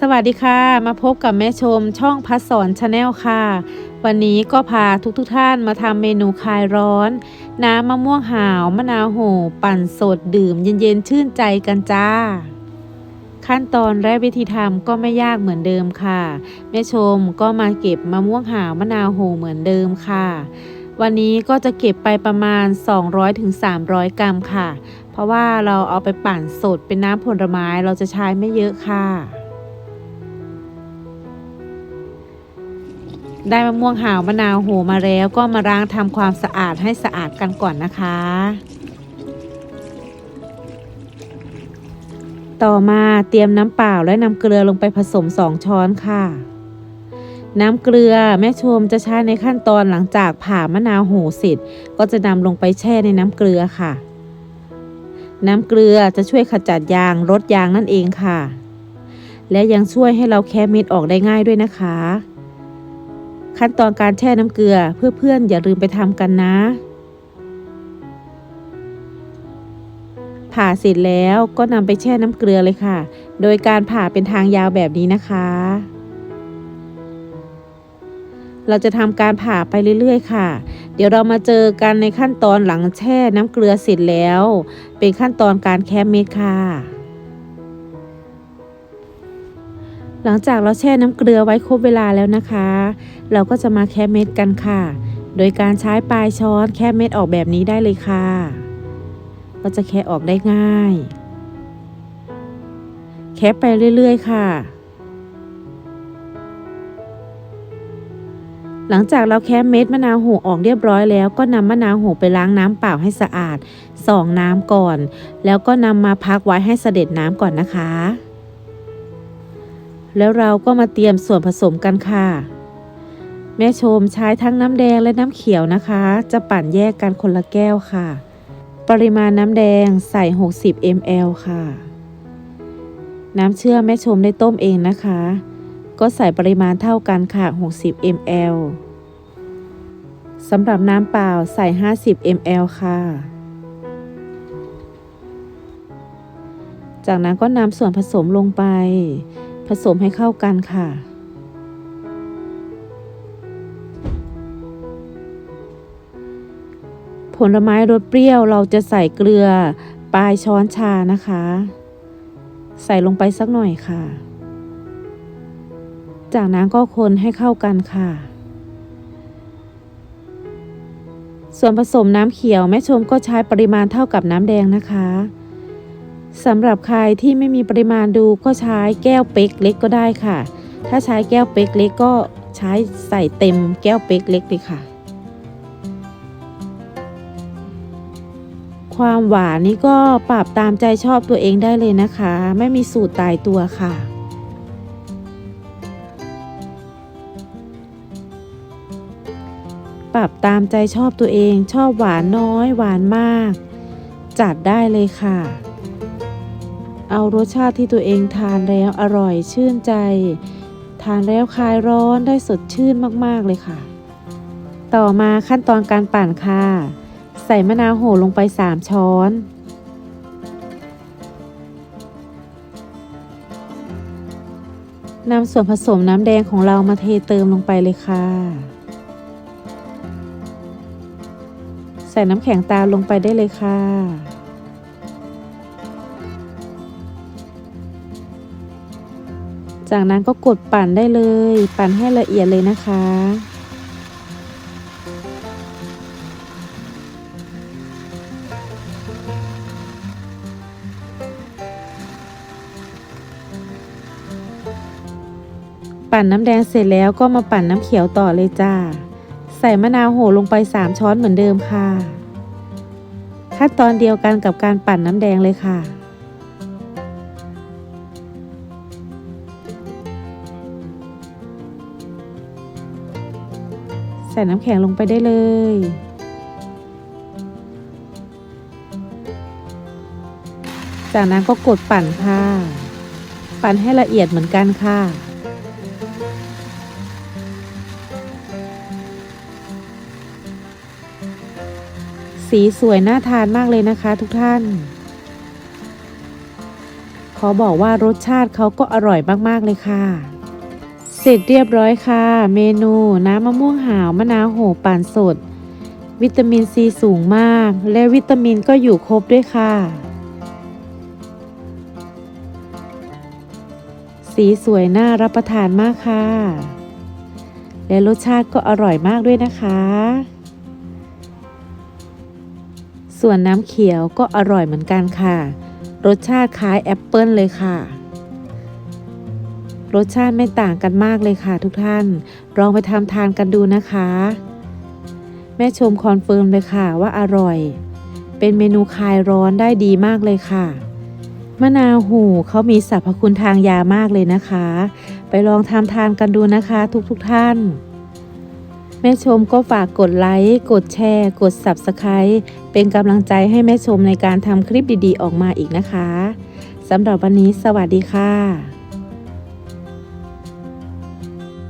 สวัสดีค่ะ มาพบกับแม่ชมช่องพัดสอนชาแนลค่ะ วันนี้ก็พาทุกๆทท่านมาทำเมนูคลายร้อน น้ำมะม่วงหาวมะนาวโหปั่นสดดื่มเย็นๆ ชื่นใจกันจ้า ขั้นตอนและวิธีทำก็ไม่ยากเหมือนเดิมค่ะ แม่ชมก็มาเก็บมะม่วงหาวมะนาวโหเหมือนเดิมค่ะวันนี้ก็จะเก็บไปประมาณ 200-300 กรัมค่ะ เพราะว่าเราเอาไปปั่นสดเป็นน้ำผลไม้เราจะใช้ไม่เยอะค่ะ ได้มะม่วงหาวมะนาวโหมาแล้วก็มาล้างทำความสะอาดให้สะอาดกันก่อนนะคะ ต่อมาเตรียมน้ำเปล่าและน้ำเกลือลงไปผสม 2 ช้อนค่ะ น้ำเกลือแม่ชมจะใช้ในขั้นตอนหลังจากผ่ามะนาวโหเสร็จ ก็จะนำลงไปแช่ในน้ำเกลือค่ะ น้ำเกลือจะช่วยขจัดยางลดยางนั่นเองค่ะ และยังช่วยให้เราแคะเม็ดออกได้ง่ายด้วยนะคะ ขั้นตอนการแช่น้ำเกลือเพื่อนๆอย่าลืมไปทำกันนะ ผ่าเสร็จแล้วก็นำไปแช่น้ำเกลือเลยค่ะ โดยการผ่าเป็นทางยาวแบบนี้นะคะ เราจะทำการผ่าไปเรื่อย ๆ ค่ะ เดี๋ยวเรามาเจอกันในขั้นตอนหลังแช่น้ำเกลือเสร็จแล้ว เป็นขั้นตอนการแคะเม็ดค่ะ หลังจากเราแช่น้ำเกลือไว้ครบเวลาแล้วนะคะ เราก็จะมาแคะเม็ดกันค่ะ โดยการใช้ปลายช้อนแคะเม็ดออกแบบนี้ได้เลยค่ะ ก็จะแคะออกได้ง่าย แคะไปเรื่อยๆ ค่ะ หลังจากเราแคะเม็ดมะนาวโหออกเรียบร้อยแล้ว ก็นำมะนาวโหไปล้างน้ำเปล่าให้สะอาดสองน้ำก่อน แล้วก็นำมาพักไว้ให้เสด็จน้ำก่อนนะคะ แล้วเราก็มาเตรียมส่วนผสมกันค่ะ แม่ชมใช้ทั้งน้ำแดงและน้ำเขียวนะคะ จะปั่นแยกกันคนละแก้วค่ะ ปริมาณน้ำแดงใส่ 60 ml ค่ะ น้ำเชื่อมแม่ชมได้ต้มเองนะคะ ก็ใส่ปริมาณเท่ากันค่ะ 60 ml สำหรับน้ำเปล่าใส่ 50 ml ค่ะ จากนั้นก็นำส่วนผสมลงไป ผสมให้เข้ากันค่ะ ผลไม้รสเปรี้ยวเราจะใส่เกลือปลายช้อนชานะคะ ใส่ลงไปสักหน่อยค่ะ จากนั้นก็คนให้เข้ากันค่ะ ส่วนผสมน้ำเขียวแม่ชมก็ใช้ปริมาณเท่ากับน้ำแดงนะคะ สำหรับใครที่ไม่มีปริมาณดูก็ใช้แก้วเป๊กเล็กก็ได้ค่ะ ถ้าใช้แก้วเป๊กเล็กก็ใช้ใส่เต็มแก้วเป๊กเล็กเลยค่ะ ความหวานนี่ก็ปรับตามใจชอบตัวเองได้เลยนะคะ ไม่มีสูตรตายตัวค่ะปรับตามใจชอบตัวเองชอบหวานน้อยหวานมาก จัดได้เลยค่ะ เอารสชาติที่ตัวเองทานแล้วอร่อยชื่นใจ ทานแล้วคลายร้อนได้สดชื่นมากๆเลยค่ะ ต่อมาขั้นตอนการปั่นค่ะ ใส่มะนาวโหลงไป 3 ช้อนนำส่วนผสมน้ำแดงของเรามาเทเติมลงไปเลยค่ะ ใส่น้ำแข็งตามลงไปได้เลยค่ะ จากนั้นก็กดปั่นได้เลย ปั่นให้ละเอียดเลยนะคะ ปั่นน้ำแดงเสร็จแล้วก็มาปั่นน้ำเขียวต่อเลยจ้า ใส่มะนาวโหลงไป 3 ช้อนเหมือนเดิมค่ะ ขั้นตอนเดียวกันกับการปั่นน้ำแดงเลยค่ะ ใส่น้ำแข็งลงไปได้เลย จากนั้นก็กดปั่นค่ะ ปั่นให้ละเอียดเหมือนกันค่ะสีสวยน่าทานมากเลยนะคะทุกท่าน ขอบอกว่ารสชาติเขาก็อร่อยมาก ๆ เลยค่ะ เสร็จเรียบร้อยค่ะ เมนูน้ำมะม่วงหาวมะนาวโหปั่นสด วิตามินซีสูงมาก และวิตามินก็อยู่ครบด้วยค่ะ สีสวยน่ารับประทานมากค่ะ และรสชาติก็อร่อยมากด้วยนะคะ ส่วนน้ำเขียวก็อร่อยเหมือนกันค่ะ รสชาติคล้ายแอปเปิลเลยค่ะ รสชาติไม่ต่างกันมากเลยค่ะทุกท่าน ลองไปทำทานกันดูนะคะ แม่ชมคอนเฟิร์มเลยค่ะว่าอร่อย เป็นเมนูคลายร้อนได้ดีมากเลยค่ะ มะนาวหูเขามีสรรพคุณทางยามากเลยนะคะ ไปลองทำทานกันดูนะคะทุกๆทท่าน แม่ชมก็ฝากกดไลค์ กดแชร์ กด Subscribe เป็นกำลังใจให้แม่ชมในการทำคลิปดีๆ ออกมาอีกนะคะสำหรับวันนี้สวัสดีค่ะ